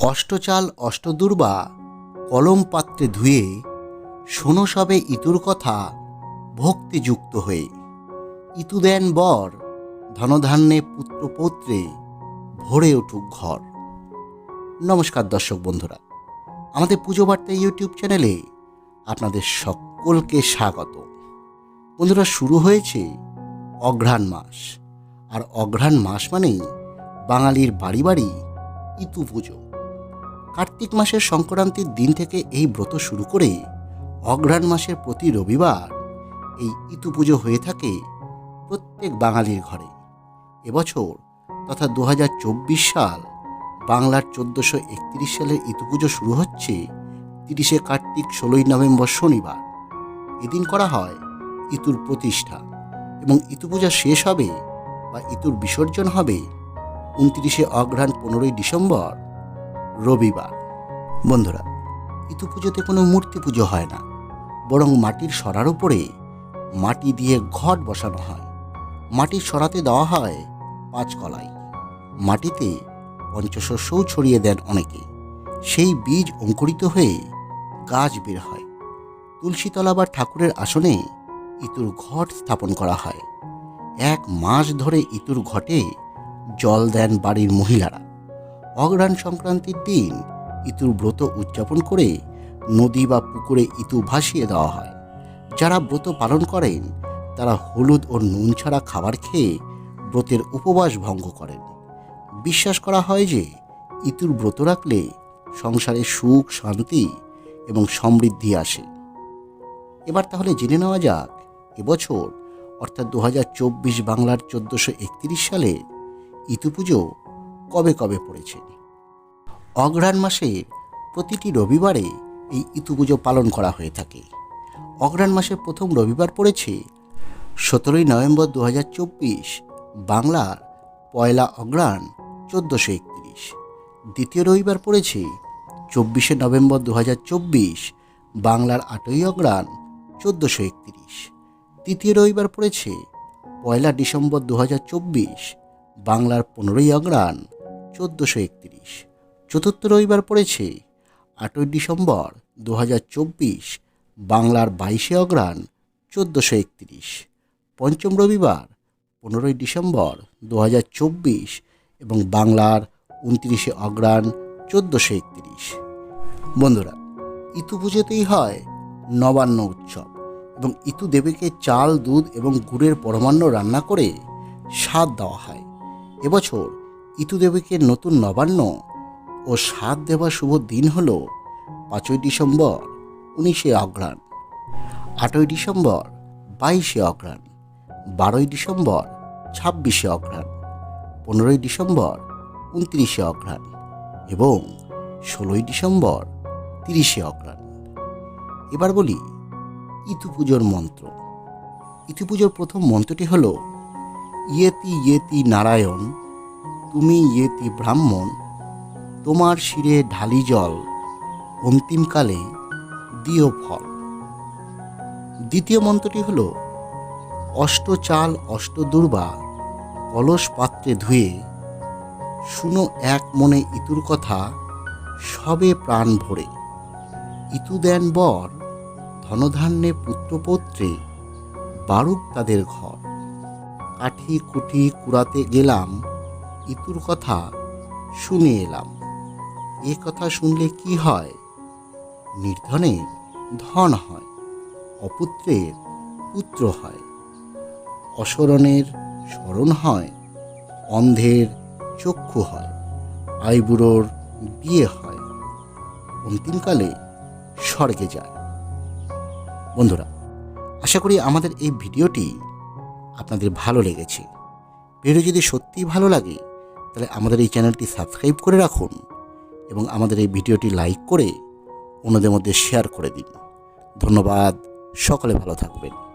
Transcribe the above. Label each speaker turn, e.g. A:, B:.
A: অষ্টচাল অষ্টদুর্বা কলম পাত্রে ধুয়ে শোনো সবে ইতুর কথা ভক্তিযুক্ত হয়ে। ইতু দেন বর, ধনধান্যে পুত্রপৌত্রে ভরে উঠুক ঘর। নমস্কার দর্শক বন্ধুরা, আমাদের পুজো বার্তা ইউটিউব চ্যানেলে আপনাদের সকলকে স্বাগত। বন্ধুরা, শুরু হয়েছে অঘ্রাণ মাস। আর অঘ্রাণ মাস মানেই বাঙালির বাড়ি বাড়ি ইতু পুজো। কার্তিক মাসের সংক্রান্তির দিন থেকে এই ব্রত শুরু করে অঘ্রাণ মাসের প্রতি রবিবার এই ইতু পুজো হয়ে থাকে প্রত্যেক বাঙালির ঘরে। এবছর তথা দু হাজার চব্বিশ সাল বাংলার চোদ্দোশো একত্রিশ সালের ইতু পুজো শুরু হচ্ছে তিরিশে কার্তিক, ষোলোই নভেম্বর শনিবার। এদিন করা হয় ইতুর প্রতিষ্ঠা এবং ইতু পূজা শেষ হবে বা ইতুর বিসর্জন হবে উনত্রিশে অঘ্রাণ, পনেরোই ডিসেম্বর রবিবার। বন্ধুরা ইতু পুজোতে কোনো মূর্তি পুজো হয় না। বরং মাটির সরার উপরে মাটি দিয়ে ঘট বসানো হয়। মাটির সরাতে দেওয়া হয় পাঁচ কলাই। মাটিতে পঞ্চশস্যও ছড়িয়ে দেন অনেকে। সেই বীজ অঙ্কুরিত হয়ে গাছ বের হয়। তুলসীতলা বা ঠাকুরের আসনে ইতুর ঘট স্থাপন করা হয়। এক মাস ধরে ইতুর ঘটে জল দেন বাড়ির মহিলারা। অগ্রাণ সংক্রান্তির দিন ইতুর ব্রত উদযাপন করে নদী বা পুকুরে ইতু ভাসিয়ে দেওয়া হয়। যারা ব্রত পালন করেন, তারা হলুদ ও নুন ছাড়া খাবার খেয়ে ব্রতের উপবাস ভঙ্গ করেন। বিশ্বাস করা হয় যে ইতুর ব্রত রাখলে সংসারে সুখ, শান্তি এবং সমৃদ্ধি আসে। এবার তাহলে জেনে নেওয়া যাক এবছর অর্থাৎ দু হাজার চব্বিশ বাংলার চোদ্দোশো সালে ইতু পুজো কবে কবে পড়েছে অঘ্রাণ মাসের প্রতিটি রবিবারে এই ইতু পুজো পালন করা হয়ে থাকে। অঘ্রাণ মাসের প্রথম রবিবার পড়েছে সতেরোই নভেম্বর দু হাজার চব্বিশ, বাংলার পয়লা অঘ্রাণ চোদ্দোশো একত্রিশ। দ্বিতীয় রবিবার পড়েছে চব্বিশে নভেম্বর দু হাজার চব্বিশ, বাংলার আটই অঘ্রাণ চোদ্দোশো একত্রিশ। তৃতীয় রবিবার পড়েছে পয়লা ডিসেম্বর দু হাজার চব্বিশ, বাংলার পনেরোই অঘ্রাণ চোদ্দোশো একত্রিশ। চতুর্থ রবিবার পড়েছে, আটই ডিসেম্বর দু হাজার চব্বিশ, বাংলার বাইশে অঘ্রাণ চোদ্দোশো একত্রিশ। পঞ্চম রবিবার পনেরোই ডিসেম্বর দু হাজার চব্বিশ এবং বাংলার উনত্রিশে অঘ্রাণ চোদ্দোশো একত্রিশ। বন্ধুরা, ইতু পুজোতেই হয় নবান্ন উৎসব এবং ইতু দেবীকে চাল, দুধ এবং গুড়ের পরমান্ন রান্না করে স্বাদ দেওয়া হয়। এবছর ইতু দেবীকে নতুন নবান্ন ও স্বাদ দেওয়ার শুভ দিন হল পাঁচই ডিসেম্বর, উনিশে অঘ্রাণ। আটই ডিসেম্বর, বাইশে অঘ্রাণ। বারোই ডিসেম্বর, ছাব্বিশে অঘ্রাণ। পনেরোই ডিসেম্বর, উনত্রিশে অঘ্রাণ। এবং ষোলোই ডিসেম্বর, তিরিশে অঘ্রাণ। এবার বলি ইতু পুজোর মন্ত্র। ইতু পুজোর প্রথম মন্ত্রটি হল ইয়েতি ইয়েতি নারায়ণ তুমি ইয়েতি ব্রাহ্মণ, তোমার শিরে ঢালি জল, অন্তিমকালে দিও ফল। দ্বিতীয় মন্ত্রটি হল, অষ্টচাল অষ্টদুর্বা কলস পাত্রে ধুয়ে, শুনো এক মনে ইতুর কথা, সবে প্রাণ ভরে। ইতু দেন বর, ধনধান্যে পুত্রপত্রে বারুক তাদের ঘর। কাঠি কুঠি কুড়াতে গেলাম ইতুর কথা শুনে এলাম। এ কথা শুনলে কি হয়? নির্ধনে ধন হয়, অপুত্রের পুত্র হয় অসরণের স্মরণ হয়, অন্ধের চক্ষু হয়, আইবুড়োর বিয়ে হয়, অন্তিমকালে স্বর্গে যায়। বন্ধুরা, আশা করি আমাদের এই ভিডিওটি আপনাদের ভালো লেগেছে। ভিডিও যদি সত্যিই ভালো লাগে তাহলে আমাদের এই চ্যানেলটি সাবস্ক্রাইব করে রাখুন এবং আমাদের এই ভিডিওটি লাইক করে অন্যদের মধ্যে শেয়ার করে দিন। ধন্যবাদ। সকলে ভালো থাকবেন।